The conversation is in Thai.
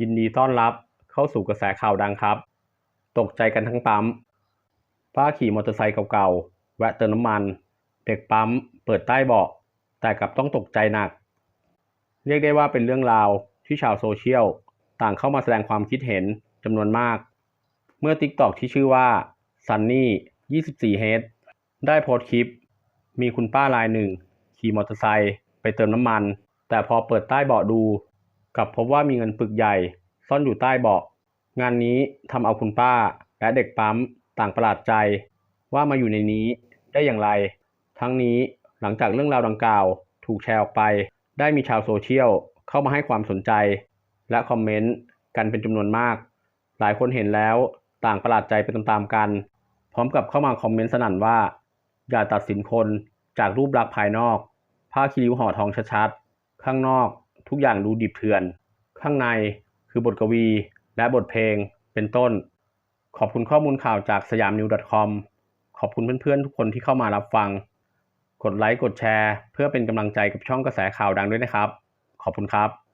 ยินดีต้อนรับเข้าสู่กระแสข่าวดังครับ ตกใจกันทั้งปั๊ม ป้าขี่มอเตอร์ไซค์เก่าๆ แวะเติมน้ำมัน เด็กปั๊ม เปิดใต้เบาะ แต่กลับต้องตกใจหนัก เรียกได้ว่าเป็นเรื่องราวที่ชาวโซเชียล ต่างเข้ามาแสดงความคิดเห็นจำนวนมาก เมื่อ TikTok ที่ชื่อว่า Sunny 24 h e a d ได้โพสต์คลิป มีคุณป้ารายหนึ่ง ขี่มอเตอร์ไซค์ไปเติมน้ำมัน แต่พอเปิดใต้เบาะดู กลับพบว่ามีเงินปึกใหญ่ ซ่อนอยู่ใต้เบาะ งานนี้ทำเอาคุณป้า และเด็กปั๊มต่างประหลาดใจ ว่ามาอยู่ในนี้ได้อย่างไร ทั้งนี้หลังจากเรื่องราวดังกล่าว ถูกแชร์ออกไป ได้มีชาวโซเชียลเข้ามาให้ความสนใจ และคอมเมนต์กันเป็นจำนวนมาก หลายคนเห็นแล้วต่างประหลาดใจไปตามๆกัน พร้อมกับเข้ามาคอมเมนต์สนั่นว่า อย่าตัดสินคนจากรูปลักษณ์ภายนอก ผ้าคีริ้วห่อทองชัดๆ ข้างนอก ทุกอย่างดูดิบเถื่อน ข้างในคือบทกวี และบทเพลงเป็นต้น ขอบคุณข้อมูลข่าวจากสยามนิว .com ขอบคุณเพื่อนๆ ทุกคนที่เข้ามารับฟัง กดไลค์กดแชร์ เพื่อเป็นกำลังใจกับช่องกระแสข่าวดังด้วยนะครับ ขอบคุณครับ